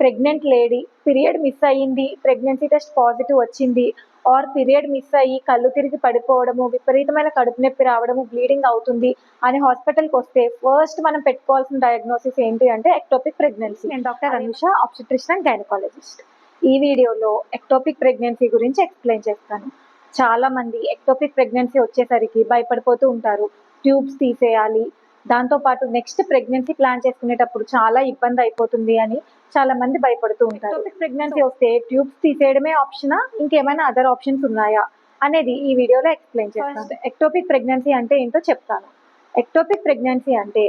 Pregnant lady period miss అయ్యింది pregnancy test positive వచ్చింది or period miss అయ్యి కళ్ళు తిరిగి పడిపోవడము విపరీతమైన కడుపు నొప్పి రావడము బ్లీడింగ్ అవుతుంది అని హాస్పిటల్కి వస్తే ఫస్ట్ మనం పెట్టుకోవాల్సిన డయాగ్నోసిస్ ఏంటి అంటే ఎక్టోపిక్ ప్రెగ్నెన్సీ నేను doctor Anusha obstetrician and gynaecologist ఈ వీడియోలో ఎక్టోపిక్ ప్రెగ్నెన్సీ గురించి ఎక్స్ప్లెయిన్ చేస్తాను. చాలా మంది ఎక్టోపిక్ ప్రెగ్నెన్సీ వచ్చేసరికి భయపడిపోతూ ఉంటారు. ట్యూబ్స్ తీసేయాలి దాంతోపాటు నెక్స్ట్ ప్రెగ్నెన్సీ ప్లాన్ చేసుకునేటప్పుడు చాలా ఇబ్బంది అయిపోతుంది అని చాలా మంది భయపడుతూ ఉంటారు. ప్రెగ్నెన్సీ వస్తే ట్యూబ్స్ తీసేయడమే ఆప్షనా ఇంకేమైనా అదర్ ఆప్షన్స్ ఉన్నాయా? అనేది ఈ వీడియోలో ఎక్స్ప్లెయిన్ చేస్తాను. ఎక్టోపిక్ ప్రెగ్నెన్సీ అంటే ఏంటో చెప్తాను. ఎక్టోపిక్ ప్రెగ్నెన్సీ అంటే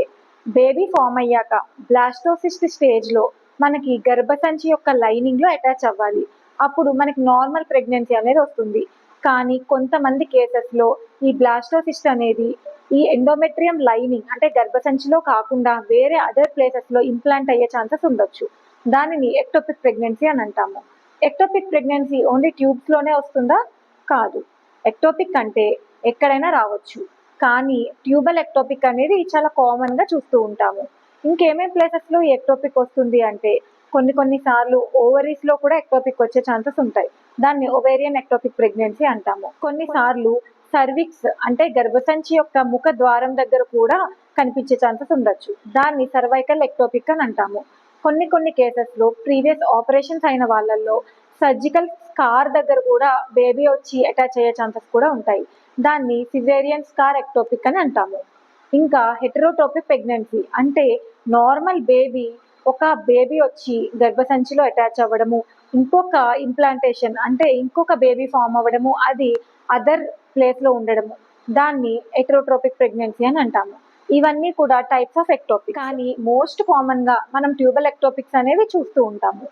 బేబీ ఫామ్ అయ్యాక బ్లాస్టోసిస్ట్ స్టేజ్లో మనకి గర్భసంచి యొక్క లైనింగ్లో అటాచ్ అవ్వాలి. అప్పుడు మనకి నార్మల్ ప్రెగ్నెన్సీ అనేది వస్తుంది. కానీ కొంతమంది కేసెస్లో ఈ బ్లాస్టోసిస్ట్ అనేది ఈ ఎండోమెట్రియం లైనింగ్ అంటే గర్భసంచిలో కాకుండా వేరే అదర్ ప్లేసెస్లో ఇంప్లాంట్ అయ్యే ఛాన్సెస్ ఉండొచ్చు. దానిని ఎక్టోపిక్ ప్రెగ్నెన్సీ అని అంటాము. ఎక్టోపిక్ ప్రెగ్నెన్సీ ఓన్లీ ట్యూబ్స్లోనే వస్తుందా? కాదు. ఎక్టోపిక్ అంటే ఎక్కడైనా రావచ్చు. కానీ ట్యూబల్ ఎక్టోపిక్ అనేది చాలా కామన్గా చూస్తూ ఉంటాము. ఇంకేమేం ప్లేసెస్లో ఈ ఎక్టోపిక్ వస్తుంది అంటే కొన్ని కొన్ని సార్లు ఓవరీస్లో కూడా ఎక్టోపిక్ వచ్చే ఛాన్సెస్ ఉంటాయి. దాన్ని ఒవేరియన్ ఎక్టోపిక్ ప్రెగ్నెన్సీ అంటాము. కొన్నిసార్లు సర్విక్స్ అంటే గర్భసంచి యొక్క ముఖ ద్వారం దగ్గర కూడా కనిపించే ఛాన్సెస్ ఉండొచ్చు. దాన్ని సర్వైకల్ ఎక్టోపిక్ అని అంటాము. కొన్ని కొన్ని కేసెస్లో ప్రీవియస్ ఆపరేషన్స్ అయిన వాళ్ళల్లో సర్జికల్ స్కార్ దగ్గర కూడా బేబీ వచ్చి అటాచ్ అయ్యే ఛాన్సెస్ కూడా ఉంటాయి. దాన్ని సిజేరియన్ స్కార్ ఎక్టోపిక్ అని అంటాము. ఇంకా హెటరోటోపిక్ ప్రెగ్నెన్సీ అంటే నార్మల్ బేబీ ఒక బేబీ వచ్చి గర్భసంచిలో అటాచ్ అవ్వడము ఇంకొక ఇంప్లాంటేషన్ అంటే ఇంకొక బేబీ ఫామ్ అవ్వడము అది అదర్ ప్లేస్లో ఉండడము. దాన్ని ఎట్రోట్రోపిక్ ప్రెగ్నెన్సీ అని అంటాము. ఇవన్నీ కూడా టైప్స్ ఆఫ్ ఎక్టోపిక్ కానీ మోస్ట్ కామన్గా మనం ట్యూబల్ ఎక్టోపిక్స్ అనేవి చూస్తూ ఉంటాము.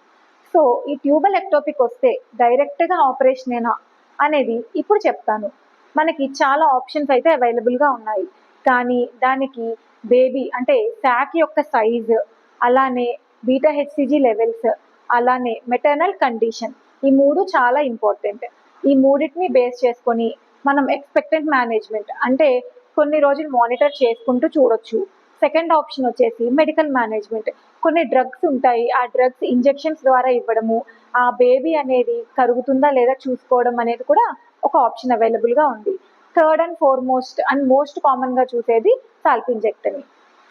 సో ఈ ట్యూబల్ ఎక్టోపిక్ వస్తే డైరెక్ట్గా ఆపరేషనేనా అనేది ఇప్పుడు చెప్తాను. మనకి చాలా ఆప్షన్స్ అయితే అవైలబుల్గా ఉన్నాయి. కానీ దానికి బేబీ అంటే శాక్ యొక్క సైజ్ అలానే బీటా హెచ్సిజీ లెవెల్స్ అలానే మెటర్నల్ కండిషన్ ఈ మూడు చాలా ఇంపార్టెంట్ ఈ మూడింటిని బేస్ చేసుకొని మనం ఎక్స్పెక్టెంట్ మేనేజ్మెంట్ అంటే కొన్ని రోజులు మానిటర్ చేసుకుంటూ చూడొచ్చు. సెకండ్ ఆప్షన్ వచ్చేసి మెడికల్ మేనేజ్మెంట్ కొన్ని డ్రగ్స్ ఉంటాయి ఆ డ్రగ్స్ ఇంజెక్షన్స్ ద్వారా ఇవ్వడము ఆ బేబీ అనేది కరుగుతుందా లేదా చూసుకోవడం అనేది కూడా ఒక ఆప్షన్ అవైలబుల్గా ఉంది. Third and foremost and most కామన్గా చూసేది salpingectomy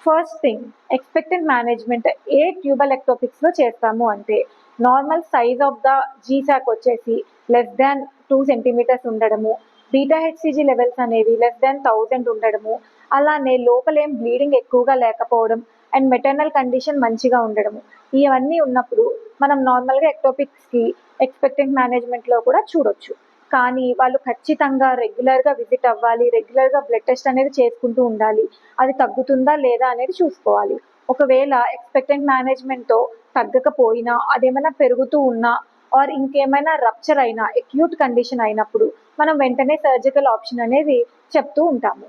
first thing expectant management ఏ ట్యూబల్ ఎక్టోపిక్స్లో చేస్తాము అంటే normal size of the G sac వచ్చేసి లెస్ దాన్ టూ సెంటీమీటర్స్ ఉండడము బీటా హెచ్సిజీ లెవెల్స్ అనేవి లెస్ దెన్ థౌజండ్ ఉండడము అలానే లోపలేం బ్లీడింగ్ ఎక్కువగా లేకపోవడం అండ్ మెటర్నల్ కండిషన్ మంచిగా ఉండడము. ఇవన్నీ ఉన్నప్పుడు మనం నార్మల్గా ఎక్టోపిక్స్కి ఎక్స్పెక్టెంట్ మేనేజ్మెంట్లో కూడా చూడొచ్చు. కానీ వాళ్ళు ఖచ్చితంగా రెగ్యులర్గా విజిట్ అవ్వాలి రెగ్యులర్గా బ్లడ్ టెస్ట్ అనేది చేసుకుంటూ ఉండాలి. అది తగ్గుతుందా లేదా అనేది చూసుకోవాలి. ఒకవేళ ఎక్స్పెక్టెంట్ మేనేజ్మెంట్తో తగ్గకపోయినా అదేమైనా పెరుగుతూ ఉన్నా ఆర్ ఇంకేమైనా రప్చర్ అయినా అక్యూట్ కండిషన్ అయినప్పుడు మనం వెంటనే సర్జికల్ ఆప్షన్ అనేది చెప్తూ ఉంటాము.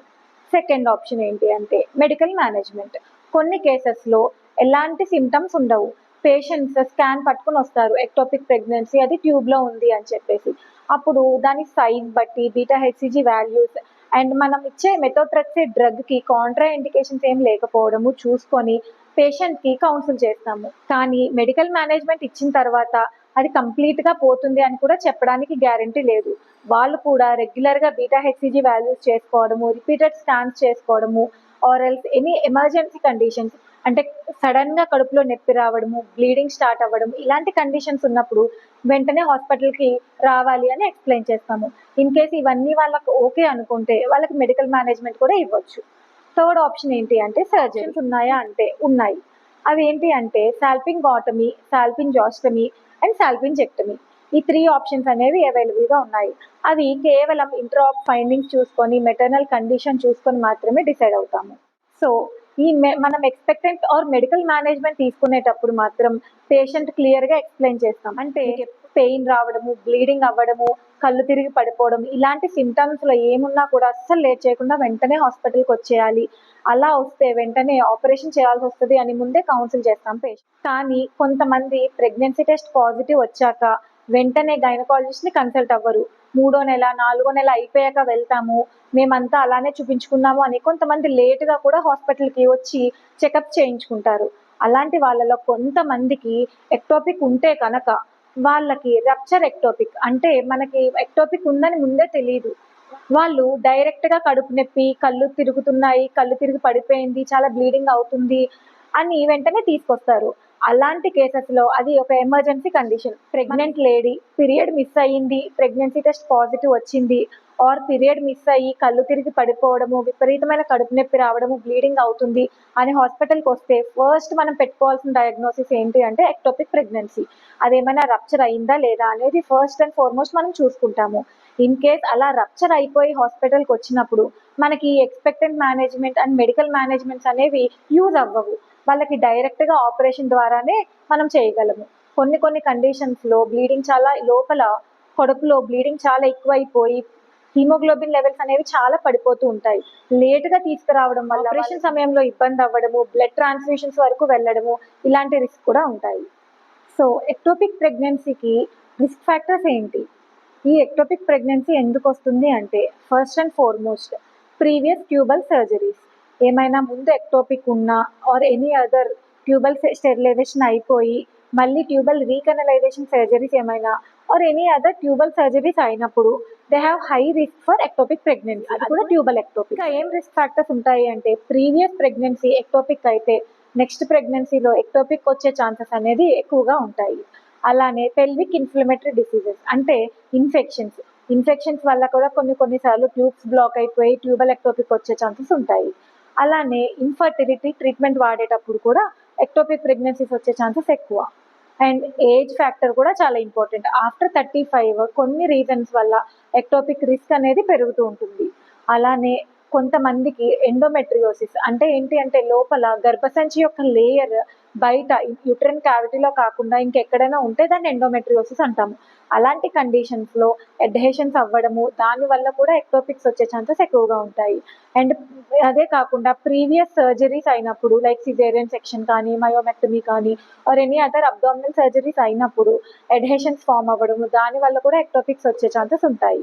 సెకండ్ ఆప్షన్ ఏంటి అంటే మెడికల్ మేనేజ్మెంట్ కొన్ని కేసెస్లో ఎలాంటి సిమ్టమ్స్ ఉండవు. పేషెంట్స్ స్కాన్ పట్టుకుని వస్తారు. ఎక్టోపిక్ ప్రెగ్నెన్సీ అది ట్యూబ్లో ఉంది అని చెప్పేసి. అప్పుడు దాని సైజ్ బట్టి బీటా హెచ్సిజీ వాల్యూస్ అండ్ మనం ఇచ్చే మెథోట్రెక్సే డ్రగ్కి కాంట్రా ఇండికేషన్స్ ఏం లేకపోవడము చూసుకొని పేషెంట్కి కౌన్సిల్ చేస్తాము. కానీ మెడికల్ మేనేజ్మెంట్ ఇచ్చిన తర్వాత అది కంప్లీట్గా పోతుంది అని కూడా చెప్పడానికి గ్యారంటీ లేదు. వాళ్ళు కూడా రెగ్యులర్గా బీటా హెచ్సిజీ వాల్యూస్ చేసుకోవడము రిపీటెడ్ స్కాన్స్ చేసుకోవడము or else any emergency conditions అంటే సడన్గా కడుపులో నొప్పి రావడము బ్లీడింగ్ స్టార్ట్ అవ్వడం ఇలాంటి కండిషన్స్ ఉన్నప్పుడు వెంటనే హాస్పిటల్కి రావాలి అని ఎక్స్ప్లెయిన్ చేస్తాము. ఇన్ కేస్ ఇవన్నీ వాళ్ళకు ఓకే అనుకుంటే వాళ్ళకి మెడికల్ మేనేజ్మెంట్ కూడా ఇవ్వచ్చు. థర్డ్ ఆప్షన్ ఏంటి అంటే సర్జన్స్ ఉన్నాయా? అంటే ఉన్నాయి. అవి ఏంటి అంటే సాల్పింగ్ ఆటమీ సాల్పింగ్ జాస్టమీ అండ్ సాల్పింజెక్టమీ. ఈ త్రీ ఆప్షన్స్ అనేవి అవైలబుల్గా ఉన్నాయి. అవి కేవలం ఇంట్రాప్ ఫైండింగ్స్ చూసుకొని మెటర్నల్ కండిషన్ చూసుకొని మాత్రమే డిసైడ్ అవుతాము. సో ఈ మె మనం ఎక్స్పెక్టెంట్ ఆర్ మెడికల్ మేనేజ్మెంట్ తీసుకునేటప్పుడు మాత్రం పేషెంట్ క్లియర్గా ఎక్స్ప్లెయిన్ చేస్తాం. అంటే పెయిన్ రావడము బ్లీడింగ్ అవ్వడము కళ్ళు తిరిగి పడిపోవడం ఇలాంటి సిమ్టమ్స్లో ఏమున్నా కూడా అస్సలు లేట్ చేయకుండా వెంటనే హాస్పిటల్కి వచ్చేయాలి. అలా వస్తే వెంటనే ఆపరేషన్ చేయాల్సి వస్తుంది అని ముందే కౌన్సిల్ చేస్తాం పేషెంట్ కానీ కొంతమంది ప్రెగ్నెన్సీ టెస్ట్ పాజిటివ్ వచ్చాక వెంటనే గైనకాలజిస్ట్ని కన్సల్ట్ అవ్వరు. మూడో నెల నాలుగో నెల అయిపోయాక వెళ్తాము. మేమంతా అలానే చూపించుకున్నాము అని కొంతమంది లేటుగా కూడా హాస్పిటల్కి వచ్చి చెకప్ చేయించుకుంటారు. అలాంటి వాళ్ళలో కొంతమందికి ఎక్టోపిక్ ఉంటే కనుక వాళ్ళకి రప్చర్ ఎక్టోపిక్ అంటే మనకి ఎక్టోపిక్ ఉందని ముందే తెలియదు వాళ్ళు డైరెక్ట్గా కడుపు నొప్పి కళ్ళు తిరుగుతున్నాయి కళ్ళు తిరిగి పడిపోయింది చాలా బ్లీడింగ్ అవుతుంది అని వెంటనే తీసుకొస్తారు. అలాంటి కేసెస్లో అది ఒక emergency condition pregnant lady period miss అయ్యింది ప్రెగ్నెన్సీ టెస్ట్ పాజిటివ్ వచ్చింది. ఆర్ పీరియడ్ మిస్ అయ్యి కళ్ళు తిరిగి పడిపోవడము విపరీతమైన కడుపు నొప్పి రావడము బ్లీడింగ్ అవుతుంది అని హాస్పిటల్కి వస్తే ఫస్ట్ మనం పెట్టుకోవాల్సిన డయాగ్నోసిస్ ఏంటి అంటే ఎక్టోపిక్ ప్రెగ్నెన్సీ. అదేమైనా రప్చర్ అయిందా లేదా అనేది ఫస్ట్ అండ్ ఫార్మోస్ట్ మనం చూసుకుంటాము. ఇన్ కేస్ అలా రప్చర్ అయిపోయి హాస్పిటల్కి వచ్చినప్పుడు మనకి expectant management and medical managements అనేవి యూజ్ అవ్వవు. వాళ్ళకి డైరెక్ట్గా ఆపరేషన్ ద్వారానే మనం చేయగలము. కొన్ని కొన్ని కండిషన్స్లో బ్లీడింగ్ చాలా లోపల కడుపులో బ్లీడింగ్ చాలా ఎక్కువైపోయి హీమోగ్లోబిన్ లెవెల్స్ అనేవి చాలా పడిపోతూ ఉంటాయి. లేటుగా తీసుకురావడం వల్ల ఆపరేషన్ సమయంలో ఇబ్బంది అవ్వడము బ్లడ్ ట్రాన్స్ఫ్యూషన్స్ వరకు వెళ్ళడము ఇలాంటి రిస్క్ కూడా ఉంటాయి. సో ఎక్టోపిక్ ప్రెగ్నెన్సీకి రిస్క్ ఫ్యాక్టర్స్ ఏంటి? ఈ ఎక్టోపిక్ ప్రెగ్నెన్సీ ఎందుకు వస్తుంది అంటే first and foremost previous tubal surgeries. ఏమైనా ముందు ఎక్టోపిక్ ఉన్నా or any other tubal sterilization అయిపోయి మళ్ళీ ట్యూబల్ రీకనలైజేషన్ సర్జరీస్ ఏమైనా or any other tubal surgeries అయినప్పుడు they have high risk for ectopic pregnancy అది కూడా ట్యూబల్ ఎక్టోపిక్ ఇంకా ఏం రిస్క్ ఫ్యాక్టర్స్ ఉంటాయి అంటే ప్రీవియస్ ప్రెగ్నెన్సీ ఎక్టోపిక్ అయితే నెక్స్ట్ ప్రెగ్నెన్సీలో ఎక్టోపిక్ వచ్చే ఛాన్సెస్ అనేది ఎక్కువగా ఉంటాయి. అలానే పెల్విక్ ఇన్ఫ్లమేటరీ డిసీజెస్ అంటే ఇన్ఫెక్షన్స్ ఇన్ఫెక్షన్స్ వల్ల కూడా కొన్ని కొన్నిసార్లు ట్యూబ్స్ బ్లాక్ అయిపోయి ట్యూబల్ ఎక్టోపిక్ వచ్చే ఛాన్సెస్ ఉంటాయి. అలానే ఇన్ఫర్టిలిటీ ట్రీట్మెంట్ వాడేటప్పుడు కూడా ఎక్టోపిక్ ప్రెగ్నెన్సీస్ వచ్చే ఛాన్సెస్ ఎక్కువ. అండ్ ఏజ్ ఫ్యాక్టర్ కూడా చాలా ఇంపార్టెంట్. ఆఫ్టర్ థర్టీ ఫైవ్ కొన్ని రీజన్స్ వల్ల ఎక్టోపిక్ రిస్క్ అనేది పెరుగుతూ ఉంటుంది. అలానే కొంతమందికి ఎండోమెట్రియోసిస్ అంటే ఏంటి అంటే లోపల గర్భసంచి యొక్క లేయర్ బయట యూట్రన్ క్యావిటీలో కాకుండా ఇంకెక్కడైనా ఉంటే దాన్ని ఎండోమెట్రియోసిస్ అంటాము. అలాంటి కండిషన్స్లో ఎడ్హెషన్స్ అవ్వడము దానివల్ల కూడా ఎక్టోపిక్స్ వచ్చే ఛాన్సెస్ ఎక్కువగా ఉంటాయి. అండ్ అదే కాకుండా ప్రీవియస్ సర్జరీస్ అయినప్పుడు లైక్ సిజేరియన్ సెక్షన్ కానీ మయోమెక్టమీ కానీ or any other abdominal surgeries అయినప్పుడు ఎడ్హెషన్స్ ఫామ్ అవ్వడము దానివల్ల కూడా ఎక్టోపిక్స్ వచ్చే ఛాన్సెస్ ఉంటాయి.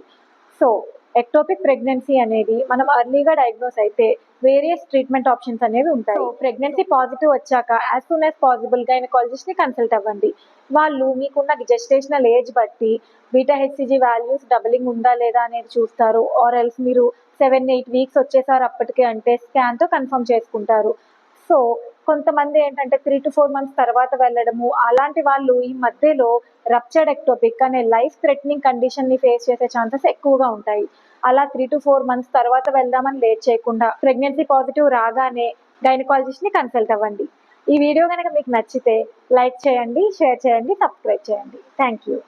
సో ఎక్టోపిక్ ప్రెగ్నెన్సీ అనేది మనం అర్లీగా డయాగ్నోస్ అయితే వేరియస్ ట్రీట్మెంట్ ఆప్షన్స్ అనేవి ఉంటాయి. ప్రెగ్నెన్సీ పాజిటివ్ వచ్చాక యాజ్ సూన్ యాజ్ పాసిబుల్ గైనకాలజిస్ట్ని కన్సల్ట్ అవ్వండి. వాళ్ళు మీకున్న జెస్టేషనల్ ఏజ్ బట్టి బీటా హెచ్సిజీ వాల్యూస్ డబలింగ్ ఉందా లేదా అనేది చూస్తారు. ఆర్ ఎల్స్ మీరు సెవెన్ ఎయిట్ వీక్స్ వచ్చేసారు అప్పటికే అంటే స్కాన్తో కన్ఫర్మ్ చేసుకుంటారు. సో కొంతమంది ఏంటంటే త్రీ టు ఫోర్ మంత్స్ తర్వాత వెళ్ళడము అలాంటి వాళ్ళు ఈ మధ్యలో రప్చర్డ్ ఎక్టోపిక్ అనే లైఫ్ థ్రెటనింగ్ కండిషన్ని ఫేస్ చేసే ఛాన్సెస్ ఎక్కువగా ఉంటాయి. అలా త్రీ టు ఫోర్ మంత్స్ తర్వాత వెళ్దామని లేట్ చేయకుండా ప్రెగ్నెన్సీ పాజిటివ్ రాగానే గైనకాలజిస్ట్ని కన్సల్ట్ అవ్వండి. ఈ వీడియో కనుక మీకు నచ్చితే లైక్ చేయండి షేర్ చేయండి సబ్స్క్రైబ్ చేయండి. Thank you